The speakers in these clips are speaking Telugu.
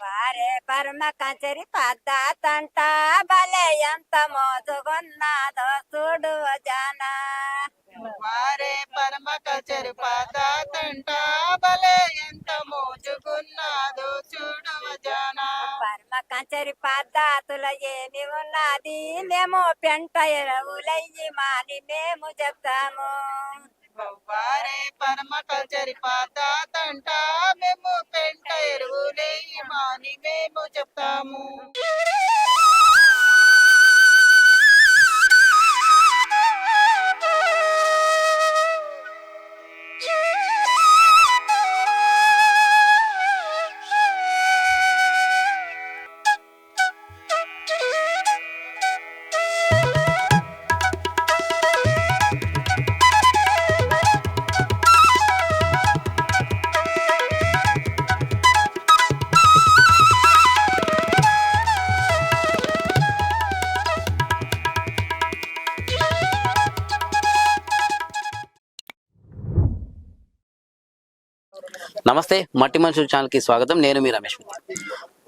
వారే పరమ కంచరి పద్దాతంట. భలే ఎంత మోసుకున్నాదో చూడు జన వారే పరమ కచరి పాతంట బలే ఎంత మోచుకున్నాదో చూడు జన పరమ కంచరి పద్దాతుల ఏమి ఉన్నది? మేము పెంట ఎరవులయ్యి మాని మేము చెప్తాము. వారే పరమ కచరి పాతంట మేము అని మేము చెప్తాము. నమస్తే మట్టి మనుషుల ఛానల్కి స్వాగతం నేను మీ రమేష్ మిత్తి.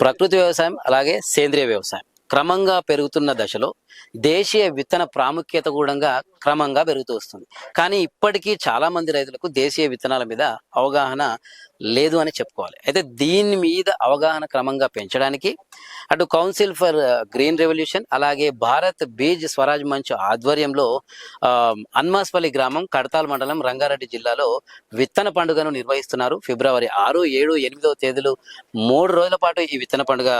ప్రకృతి వ్యవసాయం అలాగే సేంద్రియ వ్యవసాయం క్రమంగా పెరుగుతున్న దశలో దేశీయ విత్తన ప్రాముఖ్యత కూడా క్రమంగా పెరుగుతూ వస్తుంది. కానీ ఇప్పటికీ చాలా మంది రైతులకు దేశీయ విత్తనాల మీద అవగాహన లేదు అని చెప్పుకోవాలి. అయితే దీని మీద అవగాహన క్రమంగా పెంచడానికి అటు కౌన్సిల్ ఫర్ గ్రీన్ రెవల్యూషన్ అలాగే భారత్ బీజ్ స్వరాజ్ మంచ్ ఆధ్వర్యంలో అన్మాస్పల్లి గ్రామం కడతాల్ మండలం రంగారెడ్డి జిల్లాలో విత్తన పండుగను నిర్వహిస్తున్నారు. ఫిబ్రవరి ఆరు ఏడు ఎనిమిదవ తేదీలు మూడు రోజుల పాటు ఈ విత్తన పండుగ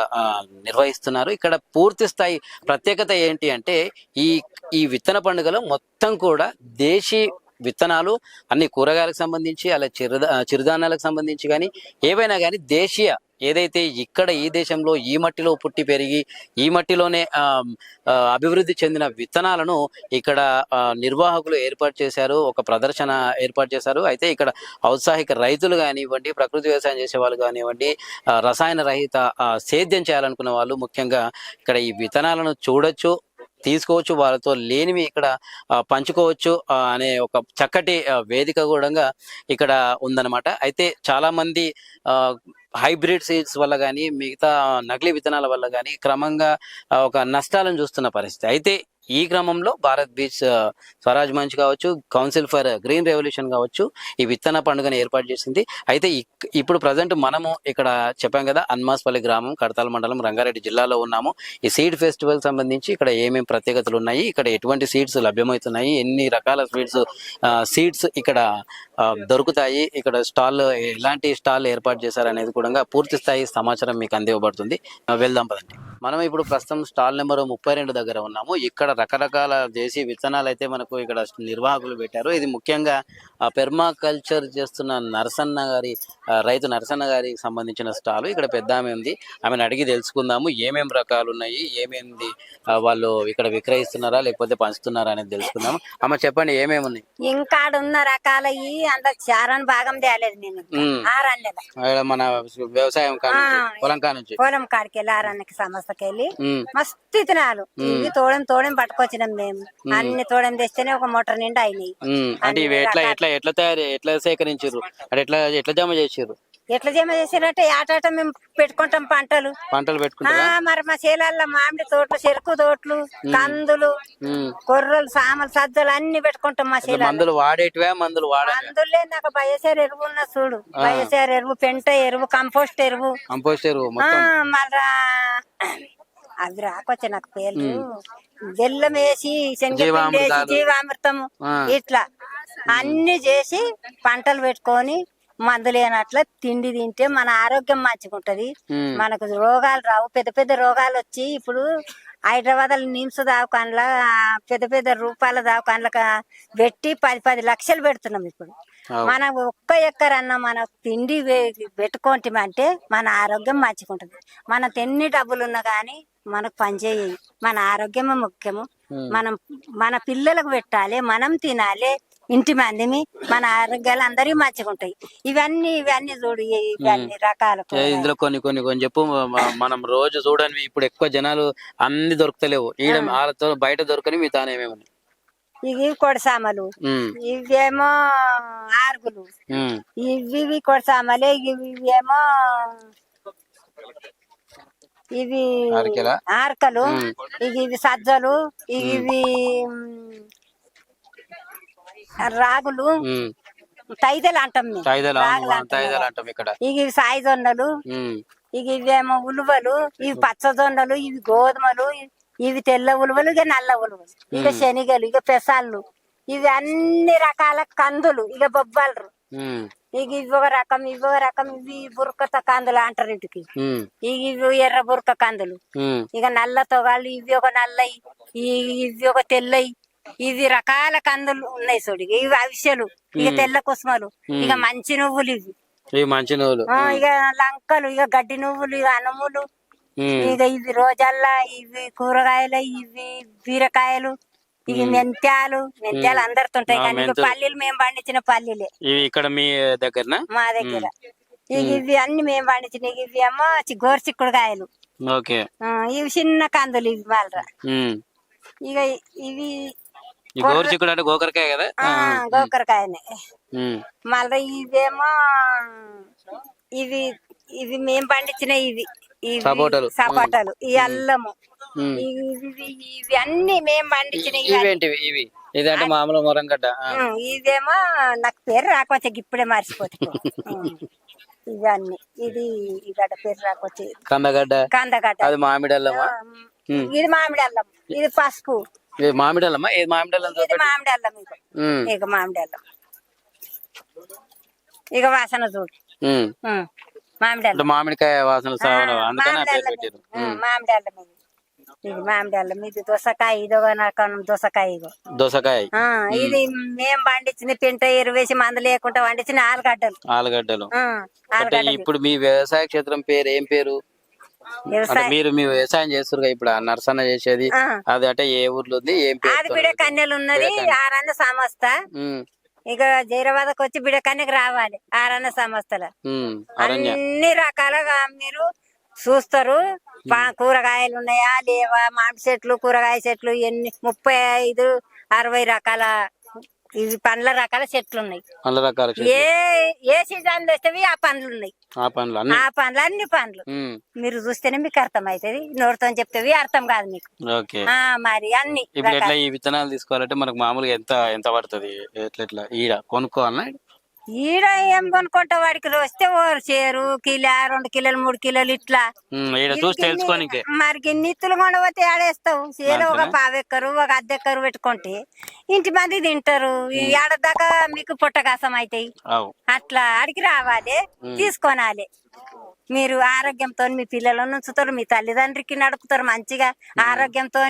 నిర్వహిస్తున్నారు. ఇక్కడ పూర్తి స్థాయి ప్రత్యేకత ఏంటి అంటే ఈ ఈ విత్తన పండుగలో మొత్తం మొత్తం కూడా దేశీ విత్తనాలు అన్ని కూరగాయలకు సంబంధించి అలా చిరుదా చిరుధాన్యాలకు సంబంధించి కానీ ఏవైనా కానీ దేశీయ ఏదైతే ఇక్కడ ఈ దేశంలో ఈ మట్టిలో పుట్టి పెరిగి ఈ మట్టిలోనే అభివృద్ధి చెందిన విత్తనాలను ఇక్కడ నిర్వాహకులు ఏర్పాటు చేశారు ఒక ప్రదర్శన ఏర్పాటు చేశారు. అయితే ఇక్కడ ఔత్సాహిక రైతులు కానివ్వండి ప్రకృతి వ్యవసాయం చేసే వాళ్ళు కానివ్వండి రసాయన రహిత సేద్యం చేయాలనుకున్న వాళ్ళు ముఖ్యంగా ఇక్కడ ఈ విత్తనాలను చూడొచ్చు. తీసుకోవచ్చు వాళ్ళతో లేనివి ఇక్కడ ఆ, పంచుకోవచ్చు ఆ, అనే ఒక చక్కటి వేదిక కూడా ఇక్కడ ఉందన్నమాట. అయితే చాలా మంది ఆ, హైబ్రిడ్ సీడ్స్ వల్ల కానీ మిగతా నకిలీ విత్తనాల వల్ల కానీ క్రమంగా ఒక నష్టాలను చూస్తున్న పరిస్థితి. అయితే ఈ క్రమంలో భారత్ బీచ్ స్వరాజ్ మంచ్ కావచ్చు కౌన్సిల్ ఫర్ గ్రీన్ రెవల్యూషన్ కావచ్చు ఈ విత్తన పండుగను ఏర్పాటు చేసింది. అయితే ఇక్- ఇప్పుడు ప్రజెంట్ మనము ఇక్కడ చెప్పాం కదా అన్మాస్పల్లి గ్రామం కడతాల మండలం రంగారెడ్డి జిల్లాలో ఉన్నాము. ఈ సీడ్ ఫెస్టివల్ సంబంధించి ఇక్కడ ఏమేమి ప్రత్యేకతలు ఉన్నాయి ఇక్కడ ఎటువంటి సీడ్స్ లభ్యమవుతున్నాయి ఎన్ని రకాల స్వీట్స్ సీడ్స్ ఇక్కడ దొరుకుతాయి ఇక్కడ స్టాల్ ఎలాంటి స్టాల్ ఏర్పాటు చేశారు అనేది అనుగుణంగా పూర్తి స్థాయి సమాచారం మీకు అందివ్వబడుతుంది. వెళ్దాం పదండి. మనం ఇప్పుడు ప్రస్తుతం స్టాల్ నెంబర్ ముప్పై రెండు దగ్గర ఉన్నాము. ఇక్కడ రకరకాల దేశీ విత్తనాలు అయితే మనకు ఇక్కడ నిర్వాహకులు పెట్టారు. ఇది ముఖ్యంగా పెర్మా కల్చర్ చేస్తున్న నరసన్న గారి రైతు నరసన్న గారికి సంబంధించిన స్టాల్. ఇక్కడ పెద్ద ఆమె ఉంది. ఆమెను అడిగి తెలుసుకుందాము. ఏమేం రకాలు ఉన్నాయి? ఏమేమి వాళ్ళు ఇక్కడ విక్రయిస్తున్నారా? లేకపోతే పంచుతున్నారా అనేది తెలుసుకుందాము. అమ్మ చెప్పండి ఏమేమి ఉన్నాయి? ఇంకా ఉన్న రకాల అంత చారాన్ని భాగం తేలేదు నేను మన వ్యవసాయం. పొలం కా నుంచి. పొలం కాడికి వెళ్ళి ఆరన్నకి ఉమ్, మస్తు ఇతనాలు. ఇవి తోడం తోడం పట్టుకొచ్చినాం మేము. అన్ని తోడం తెస్తేనే ఒక మోటార్ నిండా అయినాయి. ఉమ్. అంటే ఇవి ఎట్లా ఎట్లా ఎట్లా తయారు ఎట్లా సేకరించారు? అంటే ఎట్లా ఎట్లా జమ చేసారు ఎట్లా జమ చేసినట్టే ఆటాట మేము పెట్టుకుంటాం పంటలు. పంటలు మరి మా చేలల్లో మామిడి తోటలు చెరుకు తోటలు కందులు. కొర్రలు సామలు సజ్జలు అన్ని పెట్టుకుంటాం మా చేల మందులు వాడేటివే? మందులు అందులో నాకు బయసేరు ఎరువు ఉన్న చూడు. బయసేరు ఎరువు పెంట ఎరువు కంపోస్ట్ ఎరువు. కంపోస్ట్ ఎరువు మళ్ళా అవి రాకొచ్చే నాకు పేర్లు బెల్లం వేసి శనగపిండి వేసి ఆ. ఇట్లా అన్ని చేసి పంటలు పెట్టుకొని మందులు లేనట్ల తిండి తింటే మన ఆరోగ్యం మంచిగా ఉంటది ఉమ్. మనకు రోగాలు రావు పెద్ద పెద్ద రోగాలు వచ్చి ఇప్పుడు హైదరాబాద్ నిమ్స్ దావకాన్ల పెద్ద పెద్ద రూపాయల దావకాన్ల పెట్టి పది పది లక్షలు పెడుతున్నాం ఇప్పుడు. మన ఒక్క ఎక్కరన్నా మన తిండి పెట్టుకుంటామంటే మన ఆరోగ్యం మంచిగా ఉంటుంది మన ఎన్ని డబ్బులు ఉన్నా కానీ మనకు పనిచేయి మన ఆరోగ్యమే ముఖ్యము. మనం మన పిల్లలకు పెట్టాలి మనం తినాలి ఇంటి మందిమి మన ఆరోగ్యాలు అందరికీ మంచిగా ఉంటాయి ఇవన్నీ ఇవన్నీ చూడు ఇవన్నీ రకాల. ఇందులో కొన్ని కొన్ని కొన్ని చెప్పు. మనం రోజు చూడని ఇప్పుడు ఎక్కువ జనాలు అన్ని దొరుకుతలేవు. ఈడ వాళ్ళతో బయట దొరకని మీ తానేమేమి ఉన్నాయి ఇవి కొడసామలు. ఇవేమో ఆరుగులు. ఇవి ఇవి కొడసామలే ఇవి ఇవేమో ఇవి? ఆర్కలు. ఇవి సజ్జలు ఇవి రాగులు. తైదలు అంటాం తైదలు అంటాం ఇక్కడ. ఇవి సాయి జొన్నలు. ఇక ఇవేమో ఉలువలు ఇవి పచ్చ జొన్నలు ఇవి గోధుమలు ఇవి తెల్ల ఉలువలు ఇక నల్ల ఉలువలు. ఇక శనగలు ఇక పెసాళ్ళు ఇవి అన్ని రకాల కందులు ఇక బొబ్బలు. ఇక ఇవి ఒక రకం ఇవి ఒక రకం ఇవి బురకత కందులు అంటారు ఇంటికి. ఇక ఇవి ఎర్ర బురక కందులు. ఇక నల్ల తొగాళ్ళు ఇవి ఒక నల్లయి ఇవి ఒక తెల్లయి. ఇవి రకాల కందులు ఉన్నాయి చూడు. ఇవి అవిసెలు ఇక తెల్ల కుసుమలు ఇక మంచి నువ్వులు ఇవి. ఇవి మంచి నువ్వులు. ఇక లంకలు ఇక గడ్డి నువ్వులు ఇక అనుములు. ఇక ఇవి రోజల్లా ఇవి కూరగాయలు ఇవి బీరకాయలు ఇవి మెంత్యాలు మెంత్యాలు అందరితో ఉంటాయి కానీ ఇక. పల్లీలు మేము పండించిన పల్లీలే ఇవి ఇక్కడ మీ దగ్గరనా మా దగ్గర ఇక ఇవి అన్ని మేము పండించిన ఇవి ఏమో చి- గోరుచిక్కుడు కాయలు ఓకే ఇవి చిన్న కందులు ఇవి ఉమ్. ఇక ఇవి అంటే గోకరకాయ కదా ఆ, గోకరకాయనే. మళ్ళీ ఇవేమో ఇవి ఇవి మేము పండించిన ఇవి సపోటాలు. సపోటాలు ఈ అల్లము. ఇవి అన్ని మేము పండించిన ఇవి ఇదంటే మామూలు మొరంగడ్డ ఆ. ఉం, ఇదేమో నాకు పేరు రాకొచ్చే ఇప్పుడే మర్చిపోతే. ఇవన్నీ ఇది ఇగడ పేరు రాకొచ్చే కందగడ్డ. కందగడ్డ. అది మామిడల్లమా ఉమ్. ఇది మామిడి అల్లం. ఇది పసుపు. ఇది ఏది మామిడల్లం ఇది మామిడి అల్లం ఇక ఉమ్. ఇక మామిడి అల్లం. ఇక వాసన చూడు. మామిడి మామిడికాయ వాసన సావడం అందుకని ఆ మామిడి పేరు అల్లం పెట్టారు. ఇది. ఉం, మామిడి అల్లం ఇది దోసకాయ ఇదో రకం దోసకాయ ఇగో. దోసకాయ. ఇది మేం పండించిన పెంట ఎరువేసి మందు లేకుండా పండించిన ఆలుగడ్డలు. ఆలుగడ్డలు. ఇప్పుడు మీ వ్యవసాయ క్షేత్రం పేరు ఏం పేరు? మీరు మీ వ్యవసాయం చేస్తారు ఇప్పుడు నర్సన్న చేసేది. అది అంటే ఏ ఊర్లో ఉంది ఏం పేరు ఆది బిడ కన్యలు ఉన్నది ఆరన్న సంస్థ. ఇక జైరాబాద్కి వచ్చి బిడ కన్యకు రావాలి ఆరన్న సంస్థల. అన్ని రకాలుగా మీరు చూస్తారు. కూరగాయలు ఉన్నాయా లేవా మామిడి చెట్లు కూరగాయ చెట్లు ఎన్ని ముప్పై ఐదు అరవై రకాల ఇవి పండ్ల రకాల చెట్లు ఉన్నాయి అల్ల రకాల. ఏ ఏ సీజన్ తెస్తేవి ఆ పండ్లు ఉన్నాయి ఆ అన్ని. ఆ పండ్లు అన్ని పండ్లు. మీరు చూస్తేనే మీకు అర్థం అవుతుంది నోటితో చెప్తేవి అర్థం కాదు మీకు. ఓకే. ఆ మరి అన్ని ఇప్పుడు ఎట్లా ఈ విత్తనాలు తీసుకోవాలంటే మనకు మామూలుగా ఎంత ఎంత పడుతుంది? ఎట్లా ఎట్లా? ఈడ కొనుక్కోవాలన్నా ఈడ ఏం కొనుక్కుంటా వాడికి వస్తే ఓ చేరు కిలో రెండు కిలోలు మూడు కిలోలు ఇట్లా. మరి గిన్ని ఇత్తులు కొండపోతే ఆడేస్తావు? చేలో ఒక పావెక్కరు ఒక అద్దెక్కరు పెట్టుకుంటే ఇంటి మంది తింటారు. ఈ ఏడాదాకా మీకు పుట్టకాసం అవుతాయి అవు. అట్లా అడిగి రావాలి తీసుకోనాలి. మీరు ఆరోగ్యంతో మీ పిల్లలను ఉంచుతారు మీ తల్లిదండ్రికి నడుపుతారు మంచిగా. ఆరోగ్యంతో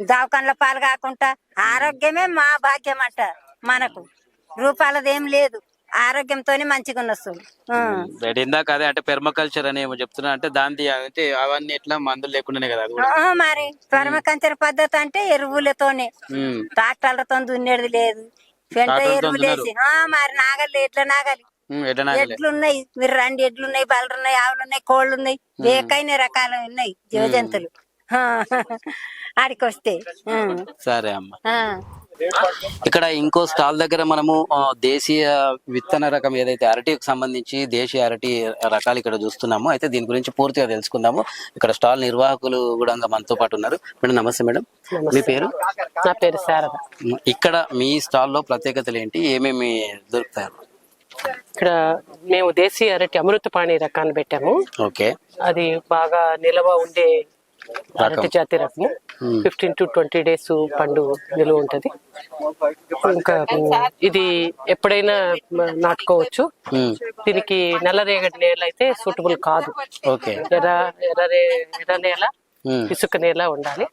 దవాఖానలో పాలు కాకుండా ఆరోగ్యమే మా భాగ్యం అంట మనకు. రూపాలదేం లేదు. ఆరోగ్యంతోనే మంచిగా ఉన్నస్తుంది ఇందాక అదే అంటే పెర్మకల్చర్ అని ఏమో చెప్తున్నా అంటే దాని అంటే అవన్నీ ఎట్లా మందులు లేకుండానే కదా మరి పరమకంచర పద్ధతి అంటే ఎరువులతోనే. ట్రాక్టర్లతో దున్నేది లేదు పెంట ట్రాక్టర్లతో ఎరువులు వేసి ఆ, మరి నాగలి ఎట్లా నాగలి. ఎడ్లున్నాయి మీరు రండి ఎడ్లున్నాయి బలరు ఉన్నాయి ఆవులు ఉన్నాయి కోళ్ళు ఉన్నాయి ఏకైన రకాలు ఉన్నాయి జీవజంతువులు. ఆ, ఆడికి వస్తే సరే అమ్మ. ఇక్కడ ఇంకో స్టాల్ దగ్గర మనము దేశీయ విత్తన రకం ఏదైతే అరటికి సంబంధించి దేశీయ అరటి రకాలు ఇక్కడ చూస్తున్నాము అయితే దీని గురించి పూర్తిగా తెలుసుకుందాము. ఇక్కడ స్టాల్ నిర్వాహకులు కూడా మనతో పాటు ఉన్నారు. మేడం నమస్తే మేడం. మీ పేరు? నా పేరు శారద. ఇక్కడ మీ స్టాల్లో ప్రత్యేకతలు ఏంటి? ఏమేమి దొరుకుతారు ఇక్కడ మేము దేశీయ అరటి అమృతపాణి రకాన్ని పెట్టాము. ఓకే. అది బాగా నిల్వ ఉండే అరటి జాతి రకము ఫిఫ్టీన్ టు ట్వంటీ డేస్ పండు నిల్వ ఉంటది. ఇంకా మ్, ఇది ఎప్పుడైనా నాటుకోవచ్చు. ఉమ్, దీనికి నల్లరేగడి నేల అయితే సూటబుల్ కాదు. ఓకే ఎర్ర ఎర్రరే ఎర్ర నేల. ఇసుక నేల ఉండాలి.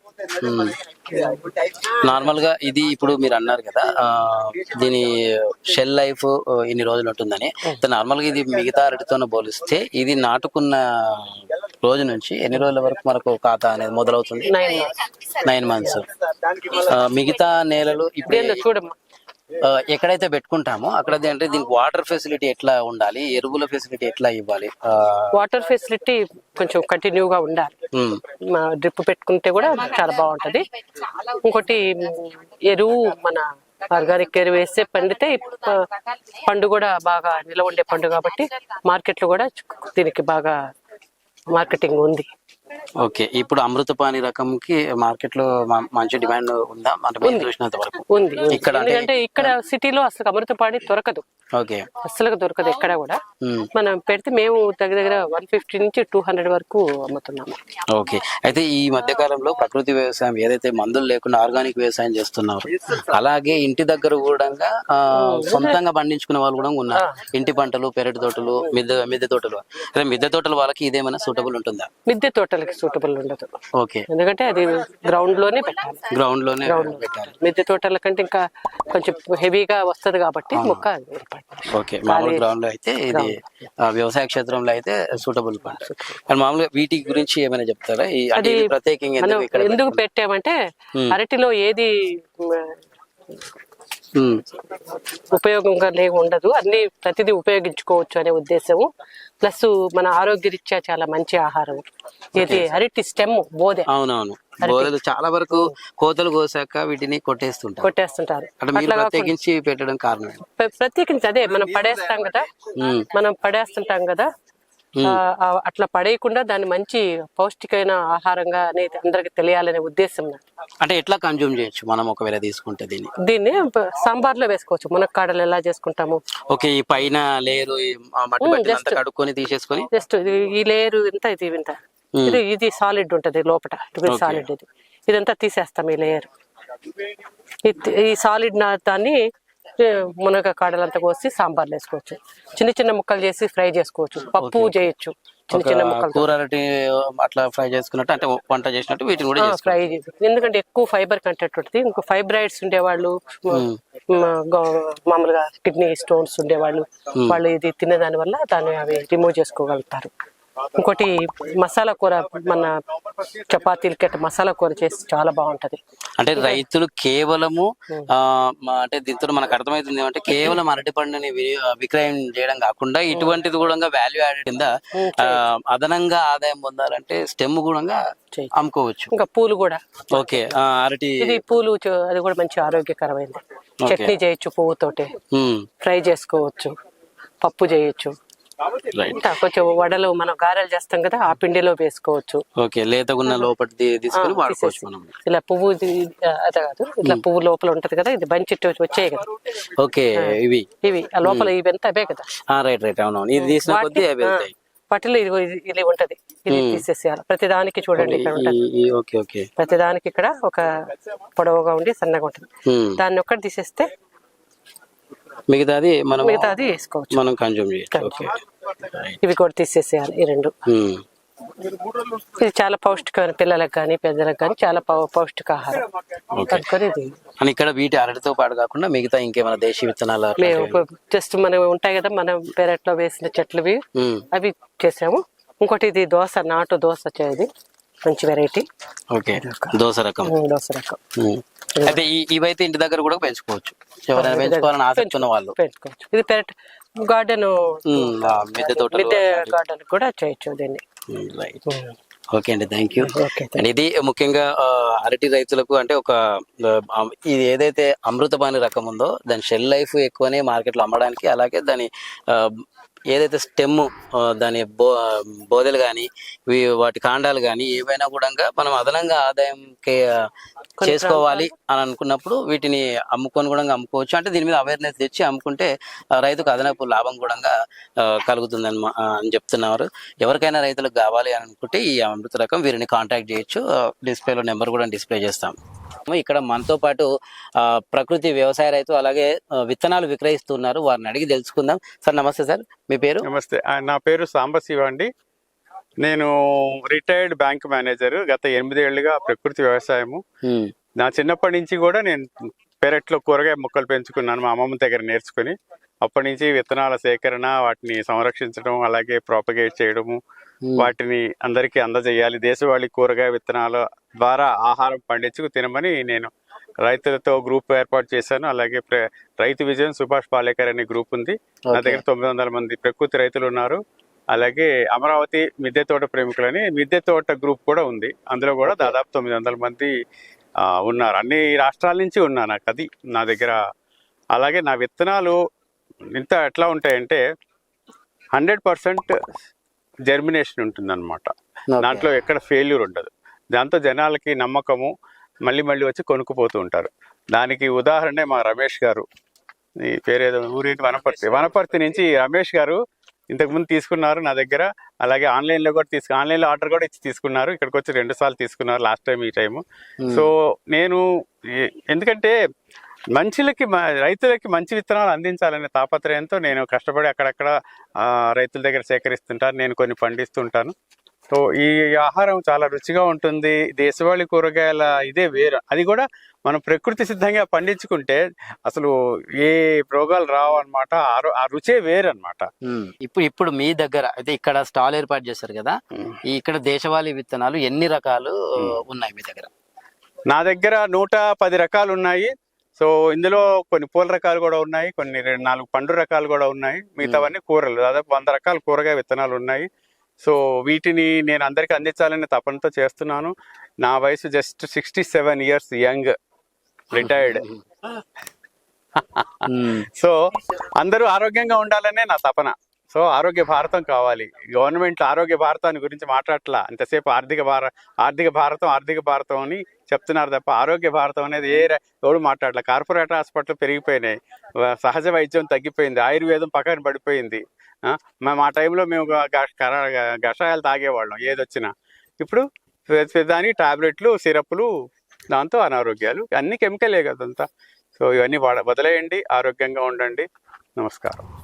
నార్మల్గా ఇది ఇప్పుడు మీరు అన్నారు కదా దీని షెల్ లైఫ్ ఇన్ని రోజులు ఉంటుందని. నార్మల్గా ఇది మిగతా అరటితో పోలిస్తే ఇది నాటుకున్న రోజు నుంచి ఎన్ని రోజుల వరకు మనకు ఖాతా అనేది మొదలవుతుంది? Nine months. మిగతా నేలలు ఇప్పుడు చూడమ్మా. ఎక్కడైతే పెట్టుకుంటామో అక్కడ అంటే దీనికి వాటర్ ఫెసిలిటీ ఎట్లా ఉండాలి? ఎరువుల ఫెసిలిటీ ఎట్లా ఇవ్వాలి? వాటర్ ఫెసిలిటీ కొంచెం కంటిన్యూగా ఉండాలి. డ్రిప్ పెట్టుకుంటే కూడా చాలా బాగుంటది. ఇంకోటి ఎరువు మన ఆర్గానిక్ ఎరువు వేస్తే పండితే పండు కూడా బాగా నిలవ ఉండే పండు కాబట్టి మార్కెట్లో కూడా దీనికి బాగా మార్కెటింగ్ ఉంది. ఓకే ఇప్పుడు అమృతపాణి రకంకి మార్కెట్లో మంచి డిమాండ్ ఉందా? అంటే చూసినంత వరకు. ఉంది. ఇక్కడ అంటే- ఇక్కడ సిటీలో అసలు అమృతపాణి దొరకదు. ఓకే. అస్సలు దొరకదు ఎక్కడ కూడా. మనం పెడితే మేము దగ్గర దగ్గర వన్ ఫిఫ్టీ నుంచి టూ హండ్రెడ్ వరకు అమ్ముతున్నాము. ఓకే. అయితే ఈ మధ్య కాలంలో ప్రకృతి వ్యవసాయం ఏదైతే మందులు లేకుండా ఆర్గానిక్ వ్యవసాయం చేస్తున్నారు అలాగే ఇంటి దగ్గర కూడా సొంతంగా పండించుకునే వాళ్ళు కూడా ఉన్నారు. ఇంటి పంటలు పెరటి తోటలు మిద్దె మిద్దె తోటలు. అదే మిద్దె తోటల వాళ్ళకి ఇదేమైనా సూటబుల్ ఉంటుందా? మిద్దె తోటలకి సూటబుల్ ఉండదు. ఓకే. ఎందుకంటే అది గ్రౌండ్లోనే పెట్టాలి. గ్రౌండ్లోనే పెట్టాలి. మిద్దె తోటల కంటే ఇంకా కొంచెం హెవీగా వస్తది కాబట్టి మొక్క. ఓకే మామూలు గ్రౌండ్లో అయితే ఇది వ్యవసాయ క్షేత్రంలో అయితే సూటబుల్ పంట కానీ మామూలుగా వీటి గురించి ఏమైనా చెప్తారా? ఇది ప్రత్యేకంగా ఎందుకు పెట్టామంటే అరటిలో ఏది ఉపయోగంగా లే ఉండదు అన్ని ప్రతిదీ ఉపయోగించుకోవచ్చు అనే ఉద్దేశము. ప్లస్ మన ఆరోగ్య రీత్యా చాలా మంచి ఆహారం. ఇది అరటి స్టెమ్ బోదె. అవునవును. బోధలు చాలా వరకు కోతలు కోసాక వీటిని కొట్టేస్తుంటారు. కొట్టేస్తుంటారు. ప్రత్యేకించి పెట్టడం కారణం ప్రత్యేకించి అదే మనం పడేస్తాం కదా. మనం పడేస్తుంటాం కదా. అట్లా పడేయకుండా దాన్ని మంచి పౌష్టికమైన ఆహారంగా అనేది అందరికి తెలియాలనే ఉద్దేశం. అంటే ఎట్లా కన్జ్యూమ్ చేయొచ్చు మనం ఒకవేళ తీసుకుంటే దీన్ని? దీన్ని ప- సాంబార్లో వేసుకోవచ్చు. మునక్కాడలు ఎలా చేసుకుంటాము? ఓకే ఈ పైన లేరు కడుక్కొని తీసేసుకొని? జస్ట్ ఈ లేయర్ ఇంత ఇది ఇంత. ఇది ఇది సాలిడ్ ఉంటది లోపల ఇది సాలిడ్ ఇది. ఇదంతా తీసేస్తాం ఈ లేయర్. ఈ సాలిడ్ దాన్ని మునగ కాడలంతా కోసి సాంబార్లో వేసుకోవచ్చు. చిన్న చిన్న ముక్కలు చేసి ఫ్రై చేసుకోవచ్చు. పప్పు చేయొచ్చు. చిన్న చిన్న ముక్కలు అట్లా ఫ్రై చేసుకున్నట్టు అంటే వంట చేసినట్టు వీటిని కూడా చేసుకోవచ్చు. ఫ్రై ఎందుకంటే ఎక్కువ ఫైబర్ కంటెంట్ ఉంటుంది. ఇంకో ఫైబ్రాయిడ్స్ ఉండేవాళ్ళు మామూలుగా కిడ్నీ స్టోన్స్ ఉండేవాళ్ళు. వాళ్ళు ఇది తినేదాని వల్ల దాన్ని అవి రిమూవ్ చేసుకోగలుగుతారు. ఇంకోటి మసాలా కూర మన చపాతీలకి మసాలా కూర చేసి చాలా బాగుంటది. అంటే రైతులు కేవలము అంటే దీంతో మనకు అర్థమవుతుంది ఏమంటే కేవలం అరటి పండుని విక్రయం చేయడం కాకుండా ఇటువంటిది కూడా వాల్యూ యాడెడ్ కింద అదనంగా ఆదాయం పొందాలంటే స్టెమ్ కూడా. అమ్ముకోవచ్చు. ఇంకా పూలు కూడా. ఓకే అరటి ఇది పూలు అది కూడా మంచి ఆరోగ్యకరమైనది చట్నీ చేయొచ్చు పువ్వుతోటి. ఫ్రై చేసుకోవచ్చు పప్పు చేయొచ్చు. కొంచెం వడలు మనం గారెలు చేస్తాం కదా ఆ పిండిలో వేసుకోవచ్చు. ఓకే లేతగున్న లోపలి తీసుకొని వాడుకోవచ్చు మనం ఇలా పువ్వు అదే కాదు ఇట్లా పువ్వు లోపల ఉంటది కదా ఇది బంచి వచ్చాయి కదా. ఓకే ఇవి. ఇవి ఆ లోపల ఇవంతా అవే కదా. ఆ రైట్ రైట్ అవునవును. ఇది తీసిన కొద్దీ అవి వాటిలో ఇది ఇది- ఉంటది. ఇది తీసేసేయాలి ప్రతి దానికి చూడండి ఇక్కడ ఉంటది. ఈ- ఈ- ఓకే ఓకే. ప్రతి దానికి ఇక్కడ ఒక పొడవుగా ఉండి సన్నగా ఉంటుంది. దాన్ని ఒక్కటి తీసేస్తే మిగతాది మనం మిగతా అది వేసుకోవచ్చు. మనం కన్జ్యూమ్ చేయొచ్చు. ఇవి కూడా తీసేసేయాలి ఈ రెండు. ఇది చాలా పౌష్టికమైన పిల్లలకు కానీ పెద్దలకు కానీ చాలా పౌష్టికాహారం కనుక్కొని ఇది. ఇక్కడ వీటి అరటితో పాటు కాకుండా మిగతా ఇంకేమైనా దేశీ విత్తనాలు? మేము జస్ట్ మనం ఉంటాయి కదా మనం పెరట్లో వేసిన చెట్లువి. ఉమ్. అవి చేసాము. ఇంకోటి ఇది దోశ నాటు దోశ వచ్చేది మంచి వెరైటీ ఓకే. దోస రకం. దోశ రకం. అయితే ఇవైతే ఇంటి దగ్గర కూడా పెంచుకోవచ్చు. ఎవరైనా పెంచుకోవాలని ఆసక్తి ఉన్న వాళ్ళు. పెట్టుకోవచ్చు ఇది పెరట్ గార్డెన్ మిద్దె తోటలు మిద్దె గార్డెన్ కూడా చేయొచ్చు దీన్ని. రైట్ ఓకే అండి థ్యాంక్ యూ అండ్ ఇది ముఖ్యంగా అరటి రైతులకు అంటే ఒక ఇది ఏదైతే అమృతపాణి రకం ఉందో దాని షెల్ లైఫ్ ఎక్కువనే మార్కెట్లో అమ్మడానికి అలాగే దాని ఏదైతే స్టెమ్ దాని బో బోదెలు కానీ వాటి కాండాలు కానీ ఏవైనా కూడా మనం అదనంగా ఆదాయం చేసుకోవాలి అని అనుకున్నప్పుడు వీటిని అమ్ముకొని కూడా అమ్ముకోవచ్చు. అంటే దీని మీద అవేర్నెస్ తెచ్చి అమ్ముకుంటే రైతుకు అదనపు లాభం కూడా కలుగుతుంది అని చెప్తున్నారు. ఎవరికైనా రైతులకు కావాలి అని అనుకుంటే ఈ అమృత రకం వీరిని కాంటాక్ట్ చేయొచ్చు. డిస్ప్లేలో నెంబర్ కూడా డిస్ప్లే చేస్తాం. ఇక్కడ మనతో పాటు ప్రకృతి వ్యవసాయ రైతు అలాగే విత్తనాలు విక్రయిస్తున్నారు. వారిని అడిగి తెలుసుకుందాం. సార్ నమస్తే సార్. మీ పేరు? నమస్తే. నా పేరు సాంబశివ అండి. నేను రిటైర్డ్ బ్యాంక్ మేనేజర్ గత ఎనిమిదేళ్ళుగా ప్రకృతి వ్యవసాయము. నా చిన్నప్పటి నుంచి కూడా నేను పెరట్లో కూరగాయ మొక్కలు పెంచుకున్నాను మా అమ్మమ్మ దగ్గర నేర్చుకుని. అప్పటి నుంచి విత్తనాల సేకరణ వాటిని సంరక్షించడం అలాగే ప్రాపగేట్ చేయడము వాటిని అందరికీ అందజేయాలి. దేశవాళీ కూరగాయ విత్తనాల ద్వారా ఆహారం పండించుకు తినమని నేను రైతులతో గ్రూప్ ఏర్పాటు చేశాను. అలాగే రైతు విజయం సుభాష్ పాలేకర్ అనే గ్రూప్ ఉంది. నా దగ్గర తొమ్మిది వందల మంది ప్రకృతి రైతులు ఉన్నారు. అలాగే అమరావతి మిద్దె తోట ప్రేమికులని మిద్దె తోట గ్రూప్ కూడా ఉంది. అందులో కూడా దాదాపు తొమ్మిది వందల మంది ఉన్నారు. అన్ని రాష్ట్రాల నుంచి ఉన్నా నాకు అది నా దగ్గర. అలాగే నా విత్తనాలు ఇంత ఎట్లా ఉంటాయంటే హండ్రెడ్ పర్సెంట్ జర్మినేషన్ ఉంటుంది Okay. దాంట్లో ఎక్కడ ఫెయిల్యూర్ ఉండదు. దాంతో జనాలకి నమ్మకము. మళ్ళీ మళ్ళీ వచ్చి కొనుక్కుపోతూ ఉంటారు. దానికి ఉదాహరణే మా రమేష్ గారు. ఈ పేరేదో ఊరేంటి వనపర్తి. వనపర్తి నుంచి రమేష్ గారు ఇంతకుముందు తీసుకున్నారు నా దగ్గర. అలాగే ఆన్లైన్లో కూడా తీసుకు ఆన్లైన్లో ఆర్డర్ కూడా ఇచ్చి తీసుకున్నారు. ఇక్కడికి వచ్చి రెండు సార్లు తీసుకున్నారు లాస్ట్ టైం ఈ టైము. సో నేను ఎందుకంటే మనుషులకి రైతులకి మంచి విత్తనాలు అందించాలనే తాపత్రయంతో నేను కష్టపడి అక్కడక్కడ రైతుల దగ్గర సేకరిస్తుంటాను. నేను కొన్ని పండిస్తుంటాను. సో ఈ ఆహారం చాలా రుచిగా ఉంటుంది. దేశవాళీ కూరగాయల ఇదే వేరు. అది కూడా మనం ప్రకృతి సిద్ధంగా పండించుకుంటే అసలు ఏ రోగాలు రావు అనమాట ఆ రుచే వేరు అనమాట. ఇప్పుడు ఇప్పుడు మీ దగ్గర అయితే ఇక్కడ స్టాల్ ఏర్పాటు చేశారు కదా. ఇక్కడ దేశవాళీ విత్తనాలు ఎన్ని రకాలు ఉన్నాయి మీ దగ్గర? నా దగ్గర నూట పది రకాలు ఉన్నాయి. సో ఇందులో కొన్ని పూల రకాలు కూడా ఉన్నాయి. కొన్ని రెండు నాలుగు పండు రకాలు కూడా ఉన్నాయి. మిగతావన్నీ కూరలు. దాదాపు వంద రకాల కూరగాయ విత్తనాలు ఉన్నాయి. సో వీటిని నేను అందరికీ అందించాలనే తపనతో చేస్తున్నాను. నా వయసు just sixty seven years young retired. Um. So అందరూ ఆరోగ్యంగా ఉండాలనే నా తపన. సో ఆరోగ్య భారతం కావాలి. గవర్నమెంట్ ఆరోగ్య భారతాన్ని గురించి మాట్లాడట్లా. అంతసేపు ఆర్థిక భార ఆర్థిక భారతం ఆర్థిక భారతం అని చెప్తున్నారు తప్ప ఆరోగ్య భారతం అనేది ఏ ఎవడు మాట్లాడలే కార్పొరేట్ హాస్పిటల్ పెరిగిపోయినాయి. సహజ వైద్యం తగ్గిపోయింది. ఆయుర్వేదం పక్కన పడిపోయింది. మేము ఆ, టైంలో మేము కషాయాలు కర- గ- తాగేవాళ్ళం ఏదొచ్చినా. ఇప్పుడు దాని టాబ్లెట్లు సిరప్లు దాంతో అనారోగ్యాలు అన్ని కెమికలే కదంతా. సో ఇవన్నీ వాడ వదిలేయండి ఆరోగ్యంగా ఉండండి. నమస్కారం.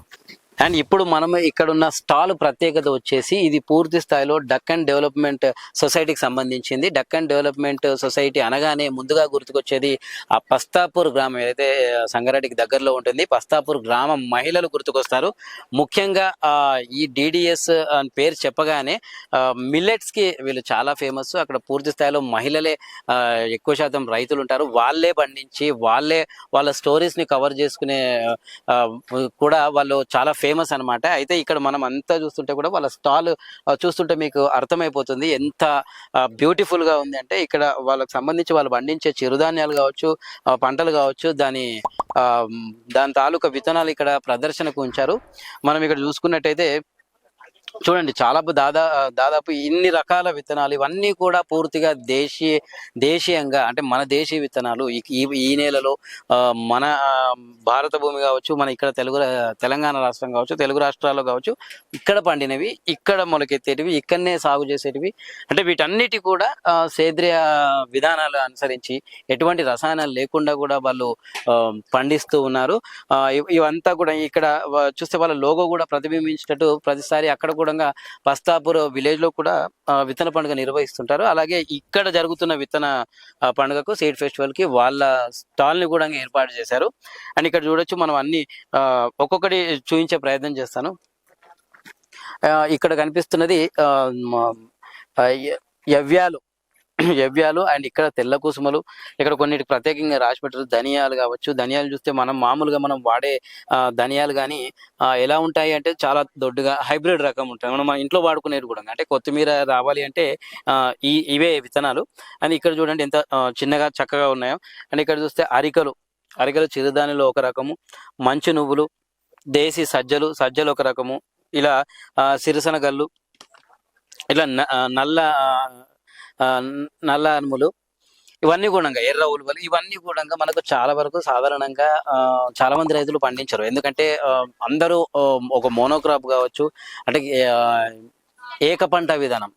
అండ్ ఇప్పుడు మనం ఇక్కడ ఉన్న స్టాల్ ప్రత్యేకత వచ్చేసి ఇది పూర్తి స్థాయిలో డక్కన్ డెవలప్మెంట్ సొసైటీకి సంబంధించింది. డక్కన్ డెవలప్మెంట్ సొసైటీ అనగానే ముందుగా గుర్తుకొచ్చేది ఆ పస్తాపూర్ గ్రామం ఏదైతే సంగారెడ్డికి దగ్గరలో ఉంటుంది పస్తాపూర్ గ్రామం మహిళలు గుర్తుకొస్తారు. ముఖ్యంగా ఈ డిడిఎస్ అని పేరు చెప్పగానే మిల్లెట్స్కి వీళ్ళు చాలా ఫేమస్. అక్కడ పూర్తి స్థాయిలో మహిళలే ఎక్కువ శాతం రైతులు ఉంటారు. వాళ్ళే పండించి వాళ్ళే వాళ్ళ స్టోరీస్ని కవర్ చేసుకునే కూడా వాళ్ళు చాలా ఫేమస్ ఫేమస్ అన్నమాట. అయితే ఇక్కడ మనం అంతా చూస్తుంటే కూడా వాళ్ళ స్టాల్ చూస్తుంటే మీకు అర్థమైపోతుంది ఎంత బ్యూటిఫుల్గా ఉంది అంటే ఇక్కడ వాళ్ళకి సంబంధించి వాళ్ళు పండించే చిరుధాన్యాలు కావచ్చు పంటలు కావచ్చు దాని ఆ, దాని తాలూకా విత్తనాలు ఇక్కడ ప్రదర్శనకు ఉంచారు. మనం ఇక్కడ చూసుకున్నట్టయితే చూడండి చాలా దాదా దాదాపు ఇన్ని రకాల విత్తనాలు ఇవన్నీ కూడా పూర్తిగా దేశీయ దేశీయంగా అంటే మన దేశీయ విత్తనాలు ఈ ఈ- నేలలో ఆ, మన భారత భూమి కావచ్చు మన ఇక్కడ తెలుగు తెలంగాణ రాష్ట్రం కావచ్చు తెలుగు రాష్ట్రాల్లో కావచ్చు ఇక్కడ పండినవి ఇక్కడ మొలకెత్తేటివి ఇక్కడనే సాగు చేసేటివి అంటే వీటన్నిటి కూడా సేంద్రియ విధానాలు అనుసరించి ఎటువంటి రసాయనాలు లేకుండా కూడా వాళ్ళు పండిస్తూ ఉన్నారు. ఇవంతా కూడా ఇక్కడ చూస్తే వాళ్ళ లోగో కూడా ప్రతిబింబించినట్టు ప్రతిసారి అక్కడ అనుగుణంగా బస్తాపూర్ విలేజ్లో కూడా విత్తన పండుగ నిర్వహిస్తుంటారు. అలాగే ఇక్కడ జరుగుతున్న విత్తన పండుగకు సీడ్ ఫెస్టివల్కి వాళ్ళ స్టాల్ని కూడా ఏర్పాటు చేశారు. అండ్ ఇక్కడ చూడొచ్చు మనం అన్ని ఒక్కొక్కటి చూపించే ప్రయత్నం చేస్తాను. ఆ, ఇక్కడ కనిపిస్తున్నది ఆ, యవ్యాలు. యవ్యాలు అండ్ ఇక్కడ తెల్ల కుసుమలు. ఇక్కడ కొన్నిటికి ప్రత్యేకంగా రాసి పెట్టారు ధనియాలు కావచ్చు. ధనియాలు చూస్తే మనం మామూలుగా మనం వాడే ధనియాలు కానీ ఎలా ఉంటాయి అంటే చాలా దొడ్డుగా హైబ్రిడ్ రకం ఉంటాయి. మనం మన ఇంట్లో వాడుకునేది కూడా. అంటే కొత్తిమీర రావాలి అంటే ఈ ఇవే విత్తనాలు. అండ్ ఇక్కడ చూడండి ఎంత చిన్నగా చక్కగా ఉన్నాయో. అండ్ ఇక్కడ చూస్తే అరికలు. అరికలు చిరుధాన్యంలో ఒక రకము. మంచు నువ్వులు దేశీ సజ్జలు సజ్జలు ఒక రకము. ఇలా ఆ, సిరిసనగల్లు ఇట్లా నల్ల నల్ల అనుములు. ఇవన్నీ కూడా ఎర్ర ఉలువలు ఇవన్నీ కూడా మనకు చాలా వరకు సాధారణంగా ఆ, చాలా మంది రైతులు పండించరు. ఎందుకంటే అందరూ ఒక మోనోక్రాప్ కావచ్చు అంటే ఆ, ఏక పంట విధానం.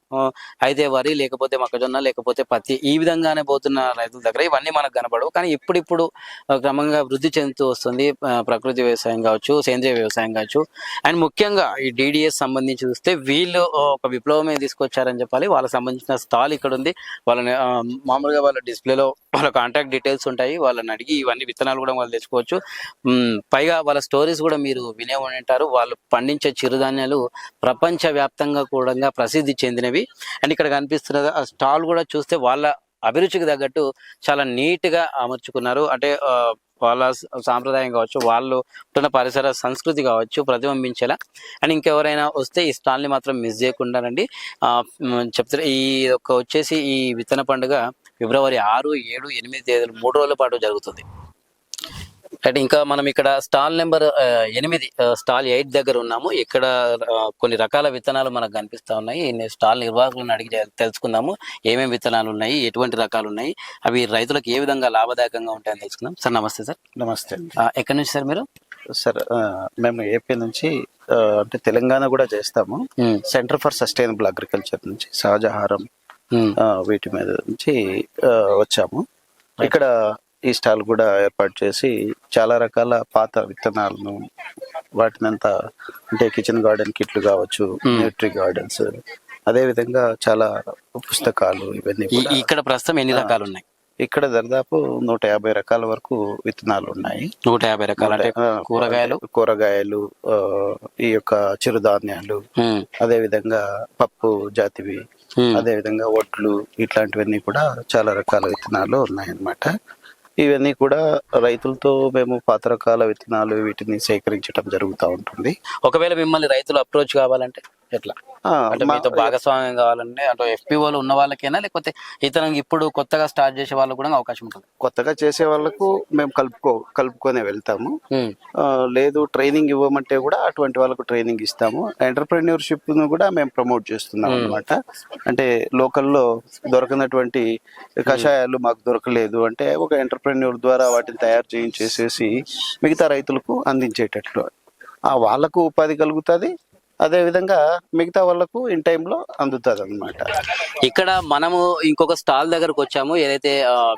అయితే వరి లేకపోతే మొక్కజొన్న లేకపోతే పత్తి ఈ విధంగానే పోతున్న రైతుల దగ్గర ఇవన్నీ మనకు కనపడవు కానీ ఇప్పుడిప్పుడు క్రమంగా వృద్ధి చెందుతూ వస్తుంది ప్రకృతి వ్యవసాయం కావచ్చు సేంద్రియ వ్యవసాయం కావచ్చు. అండ్ ముఖ్యంగా ఈ డిడిఎస్ సంబంధించి చూస్తే వీళ్ళు ఒక విప్లవమే తీసుకొచ్చారని చెప్పాలి. వాళ్ళకి సంబంధించిన స్టాల్ ఇక్కడ ఉంది వాళ్ళని మామూలుగా వాళ్ళ డిస్ప్లేలో వాళ్ళ కాంటాక్ట్ డీటెయిల్స్ ఉంటాయి. వాళ్ళని అడిగి ఇవన్నీ విత్తనాలు కూడా వాళ్ళు తెచ్చుకోవచ్చు. పైగా వాళ్ళ స్టోరీస్ కూడా మీరు వినే ఉంటారు. వాళ్ళు పండించే చిరుధాన్యాలు ప్రపంచ వ్యాప్తంగా కూడా ప్రసిద్ధి చెందినవి. అండ్ ఇక్కడ కనిపిస్తున్న ఆ స్టాల్ కూడా చూస్తే వాళ్ళ అభిరుచికి తగ్గట్టు చాలా నీట్గా అమర్చుకున్నారు. అంటే వాళ్ళ సాంప్రదాయం కావచ్చు వాళ్ళు ఉంటున్న పరిసర సంస్కృతి కావచ్చు ప్రతిబింబించేలా. అండ్ ఇంకెవరైనా వస్తే ఈ స్టాల్ని మాత్రం మిస్ చేయకుండా అండి చెప్తారు ఈ యొక్క వచ్చేసి ఈ విత్తన పండుగ ఫిబ్రవరి ఆరు ఏడు ఎనిమిది తేదీలు మూడు రోజుల పాటు జరుగుతుంది. రైట్ ఇంకా మనం ఇక్కడ స్టాల్ నెంబర్ ఎనిమిది స్టాల్ ఎయిట్ దగ్గర ఉన్నాము. ఇక్కడ కొన్ని రకాల విత్తనాలు మనకు కనిపిస్తా ఉన్నాయి. స్టాల్ నిర్వాహకులను అడిగి తెలుసుకుందాము. ఏమేమి విత్తనాలు ఉన్నాయి ఎటువంటి రకాలు ఉన్నాయి అవి రైతులకు ఏ విధంగా లాభదాయకంగా ఉంటాయని తెలుసుకుందాం. సార్ నమస్తే సార్. నమస్తే. ఎక్కడి నుంచి సార్ మీరు? సార్ మేము ఏపీ నుంచి అంటే తెలంగాణ కూడా చేస్తాము. సెంటర్ ఫర్ సస్టైనబుల్ అగ్రికల్చర్ నుంచి సహజాహారం ఉమ్, ఆ, వీటి మీద నుంచి వచ్చాము. ఇక్కడ ఈ స్టాల్ కూడా ఏర్పాటు చేసి చాలా రకాల పాత విత్తనాలను వాటినంతా అంటే కిచెన్ గార్డెన్ కిట్లు కావచ్చు న్యూట్రీ గార్డెన్స్ అదే విధంగా చాలా పుస్తకాలు ఇవన్నీ ఇక్కడ ప్రస్తుతం ఎన్ని రకాలు ఉన్నాయి ఇక్కడ దాదాపు నూట యాభై రకాల వరకు విత్తనాలు ఉన్నాయి. నూట యాభై రకాలు కూరగాయలు? కూరగాయలు ఈ యొక్క చిరుధాన్యాలు ఉమ్, అదే విధంగా పప్పు జాతివి అదే విధంగా ఒట్లు ఇట్లాంటివన్నీ కూడా చాలా రకాల విత్తనాలు ఉన్నాయన్నమాట. ఇవన్నీ కూడా రైతులతో మేము పాత రకాల విత్తనాలు వీటిని సేకరించడం జరుగుతూ ఉంటుంది. ఒకవేళ మిమ్మల్ని రైతులు అప్రోచ్ కావాలంటే? ఎట్లా? అంటే మీతో భాగస్వామ్యం కావాలంటే అంటే ఎఫ్పిఓలు ఉన్న వాళ్ళకైనా? లేకపోతే ఇతను ఇప్పుడు కొత్తగా స్టార్ట్ చేసే వాళ్ళకు కూడా అవకాశం ఉంటుంది? కొత్తగా చేసే వాళ్ళకు మేము కలుపుకో కలుపుకొనే వెళ్తాము. లేదు ట్రైనింగ్ ఇవ్వమంటే కూడా అటువంటి వాళ్ళకు ట్రైనింగ్ ఇస్తాము. ఎంటర్ప్రెన్యూర్షిప్ను కూడా మేము ప్రమోట్ చేస్తున్నాం అనమాట అంటే లోకల్లో దొరకనటువంటి కషాయాలు మాకు దొరకలేదు అంటే ఒక ఎంటర్ప్రెన్యూర్ ద్వారా వాటిని తయారు చేయించేసేసి మిగతా రైతులకు అందించేటట్లు. ఆ వాళ్ళకు ఉపాధి కలుగుతుంది అదే విధంగా మిగతా వాళ్ళకు ఇన్ టైంలో అందుతుంది అనమాట ఇక్కడ మనము ఇంకొక స్టాల్ దగ్గరకు వచ్చాము. ఏదైతే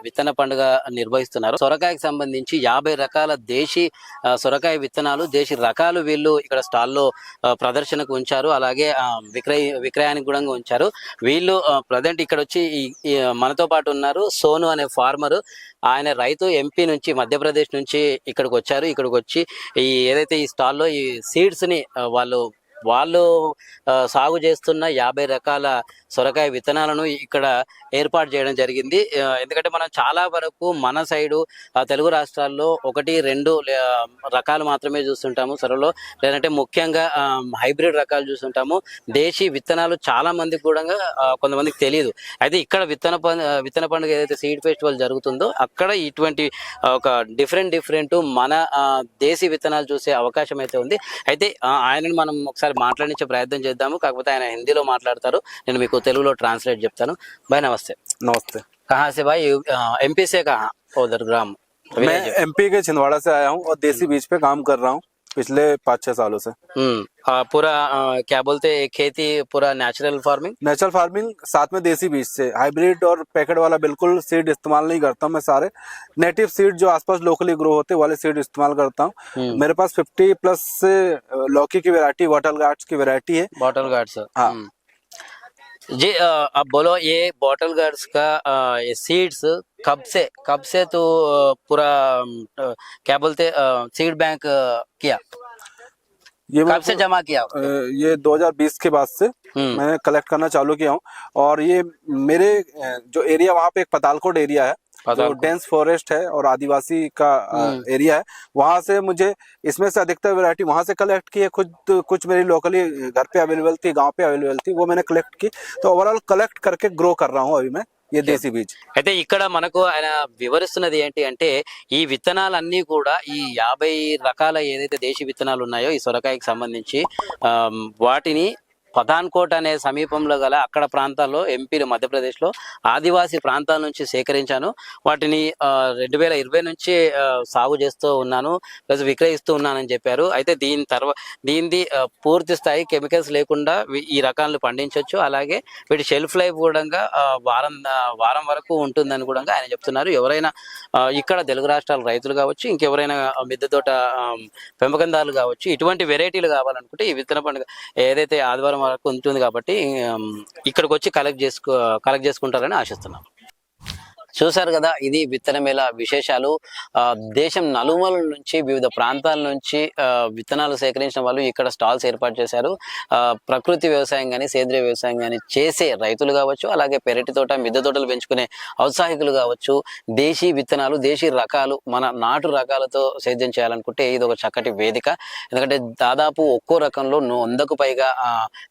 విత్తన పండుగ నిర్వహిస్తున్నారో సొరకాయకి సంబంధించి యాభై రకాల దేశీ సొరకాయ విత్తనాలు దేశీ రకాలు వీళ్ళు ఇక్కడ స్టాల్లో ప్రదర్శనకు ఉంచారు. అలాగే ఆ, విక్రయ విక్రయానికి కూడా ఉంచారు. వీళ్ళు ప్రజెంట్ ఇక్కడ వచ్చి మనతో పాటు ఉన్నారు. సోను అనే ఫార్మర్. ఆయన రైతు ఎంపీ నుంచి మధ్యప్రదేశ్ నుంచి ఇక్కడికి వచ్చారు. ఇక్కడికి వచ్చి ఈ ఏదైతే ఈ స్టాల్లో ఈ సీడ్స్ని వాళ్ళు వాళ్ళు సాగు చేస్తున్న యాభై రకాల సొరకాయ విత్తనాలను ఇక్కడ ఏర్పాటు చేయడం జరిగింది. ఎందుకంటే మనం చాలా వరకు మన సైడు తెలుగు రాష్ట్రాల్లో ఒకటి రెండు రకాలు మాత్రమే చూస్తుంటాము సొరలో. లేదంటే ముఖ్యంగా హైబ్రిడ్ రకాలు చూస్తుంటాము. దేశీ విత్తనాలు చాలా మందికి కూడా కొంతమందికి తెలియదు అయితే ఇక్కడ విత్తన విత్తన పండుగ ఏదైతే సీడ్ ఫెస్టివల్ జరుగుతుందో అక్కడ ఇటువంటి ఒక డిఫరెంట్ డిఫరెంట్ మన ఆ, దేశీ విత్తనాలు చూసే అవకాశం అయితే ఉంది. అయితే ఆయనను మనం ఒకసారి మాట్లాడించే ప్రయత్నం చేద్దాము కాకపోతే ఆయన హిందీలో మాట్లాడతారు నేను మీకు తెలుగులో ట్రాన్స్లేట్ చెప్తాను బాయ్ నమస్తే नमस्ते कहाँ से भाई एमपी से कहाँ उधर ग्राम मैं एमपी के छिंदवाड़ा से आया हूँ और देसी बीज पे काम कर रहा हूँ पिछले पाँच छह सालों से। हम्म आ, पूरा आ, क्या बोलते हैं खेती पूरा नेचुरल फ़ार्मिंग नेचुरल फ़ार्मिंग साथ में देसी बीज से। हाइब्रिड और पैकेट वाला बिल्कुल सीड इस्तेमाल नहीं करता हूँ मैं सारे। नेटिव सीड जो आसपास लोकली ग्रो होते वाले सीड इस्तेमाल करता हूँ। मेरे पास 50 प्लस लौकी की वेरायटी वाटर गार्ड की वेरायटी है। बॉटल सर हाँ। जी अब बोलो ये बॉटल गर्ल्स का ये सीड्स कब से कब से तो पूरा क्या बोलते सीड बैंक किया? ये कब से जमा किया ये 2020 के बाद से हम्म। मैंने कलेक्ट करना चालू किया हूँ। और ये मेरे जो एरिया वहाँ पे एक पतालकोट एरिया है जो पतालकोट। डेंस फॉरेस्ट है और आदिवासी का अ, हम्म। एरिया है वहां से मुझे इसमें से अधिकतर वैरायटी वहां से कलेक्ट की है खुद कुछ मेरी लोकली घर पे अवेलेबल थी गांव पे अवेलेबल थी वो मैंने कलेक्ट की तो ओवरऑल कलेक्ट करके ग्रो कर रहा हूँ अभी मैं ये देसी बीज అయితే ఇక్కడ మనకు ఆయన వివరిస్తున్నది ఏంటి అంటే ఈ విత్తనాలన్నీ కూడా ఈ యాభై రకాల ఏదైతే దేశీ విత్తనాలు ఉన్నాయో ఈ సొరకాయకి సంబంధించి ఆమ్, వాటిని పఠాన్కోట్ అనే సమీపంలో గల అక్కడ ప్రాంతాల్లో ఎంపీలు మధ్యప్రదేశ్లో ఆదివాసీ ప్రాంతాల నుంచి సేకరించాను. వాటిని రెండు వేల ఇరవై నుంచి సాగు చేస్తూ ఉన్నాను ప్లస్ విక్రయిస్తూ ఉన్నానని చెప్పారు. అయితే దీని తర్వాత దీనిది పూర్తి స్థాయి కెమికల్స్ లేకుండా ఈ రకాలను పండించవచ్చు అలాగే వీటి షెల్ఫ్ లైఫ్ కూడా వారం వారం వరకు ఉంటుందని కూడా ఆయన చెప్తున్నారు. ఎవరైనా ఇక్కడ తెలుగు రాష్ట్రాల రైతులు కావచ్చు ఇంకెవరైనా మిద్దె తోట పెంపకందారులు కావచ్చు ఇటువంటి వెరైటీలు కావాలనుకుంటే ఈ విత్తన పండుగ ఏదైతే ఆదివారం వరకు ఉంటుంది కాబట్టి ఇక్కడికి వచ్చి కలెక్ట్ చేసుకో కలెక్ట్ చేసుకుంటారని ఆశిస్తున్నాం. చూశారు కదా ఇది విత్తనమేళ విశేషాలు. ఆ, దేశం నలుమల నుంచి వివిధ ప్రాంతాల నుంచి ఆ, విత్తనాలు సేకరించిన వాళ్ళు ఇక్కడ స్టాల్స్ ఏర్పాటు చేశారు. ఆ, ప్రకృతి వ్యవసాయం కానీ సేంద్రియ వ్యవసాయం కానీ చేసే రైతులు కావచ్చు అలాగే పెరటి తోట మిద్దె తోటలు పెంచుకునే ఔత్సాహికులు కావచ్చు దేశీ విత్తనాలు దేశీ రకాలు మన నాటు రకాలతో సేద్యం చేయాలనుకుంటే ఇది ఒక చక్కటి వేదిక. ఎందుకంటే దాదాపు ఒక్కో రకంలో వందకు పైగా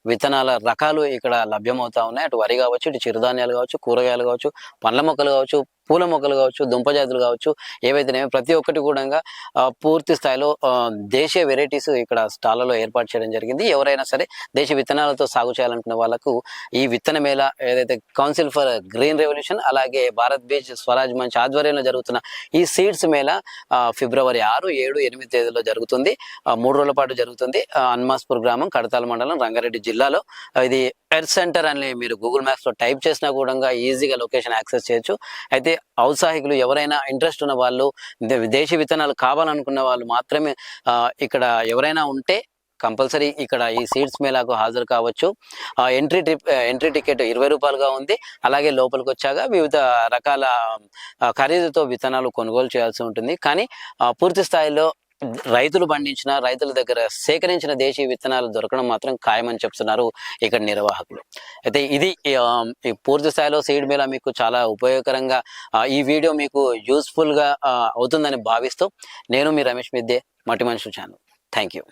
విత్తనాల రకాలు ఇక్కడ లభ్యమవుతా ఉన్నాయి. అటు వరి కావచ్చు ఇటు చిరుధాన్యాలు కావచ్చు కూరగాయలు కావచ్చు పండ్ల మొక్కలు కావచ్చు cukup పూల మొక్కలు కావచ్చు దుంప జాతులు కావచ్చు ఏవైతేనేమో ప్రతి ఒక్కటి కూడా పూర్తి స్థాయిలో దేశీయ వెరైటీస్ ఇక్కడ స్టాళ్ళలో ఏర్పాటు చేయడం జరిగింది. ఎవరైనా సరే దేశ విత్తనాలతో సాగు చేయాలనుకున్న వాళ్ళకు ఈ విత్తన మేళ ఏదైతే కౌన్సిల్ ఫర్ గ్రీన్ రెవల్యూషన్ అలాగే భారత్ బీచ్ స్వరాజ్ మంచ్ ఆధ్వర్యంలో జరుగుతున్న ఈ సీడ్స్ మేళ ఆ, ఫిబ్రవరి ఆరు ఏడు ఎనిమిది తేదీలో జరుగుతుంది. మూడు రోజుల పాటు జరుగుతుంది. ఆ, అన్మాస్పూర్ గ్రామం కడతాల మండలం రంగారెడ్డి జిల్లాలో. ఇది ఎర్త్ సెంటర్ అని మీరు గూగుల్ మ్యాప్స్లో టైప్ చేసినా కూడా ఈజీగా లొకేషన్ యాక్సెస్ చేయొచ్చు. అయితే ఔత్సాహికులు ఎవరైనా ఇంట్రెస్ట్ ఉన్న వాళ్ళు దే- దేశీ విత్తనాలు కావాలనుకున్న వాళ్ళు మాత్రమే ఇక్కడ ఎవరైనా ఉంటే కంపల్సరీ ఇక్కడ ఈ సీడ్స్ మేళాకు హాజరు కావచ్చు. ఎంట్రీ ట్రిప్ ఎంట్రీ టికెట్ ఇరవై రూపాయలుగా ఉంది. అలాగే లోపలికి వచ్చాక వివిధ రకాల ఖరీదుతో విత్తనాలు కొనుగోలు చేయాల్సి ఉంటుంది. కానీ పూర్తి స్థాయిలో రైతులు పండించిన రైతుల దగ్గర సేకరించిన దేశీయ విత్తనాలు దొరకడం మాత్రం ఖాయమని చెప్తున్నారు ఇక్కడ నిర్వాహకులు. అయితే ఇది ఈ పూర్తి స్థాయిలో సీడ్ మేళ మీకు చాలా ఉపయోగకరంగా ఈ వీడియో మీకు యూస్ఫుల్గా అవుతుందని భావిస్తూ నేను మీ రమేష్ మిద్దే మట్టి మనుషులు ఛానల్. Thank you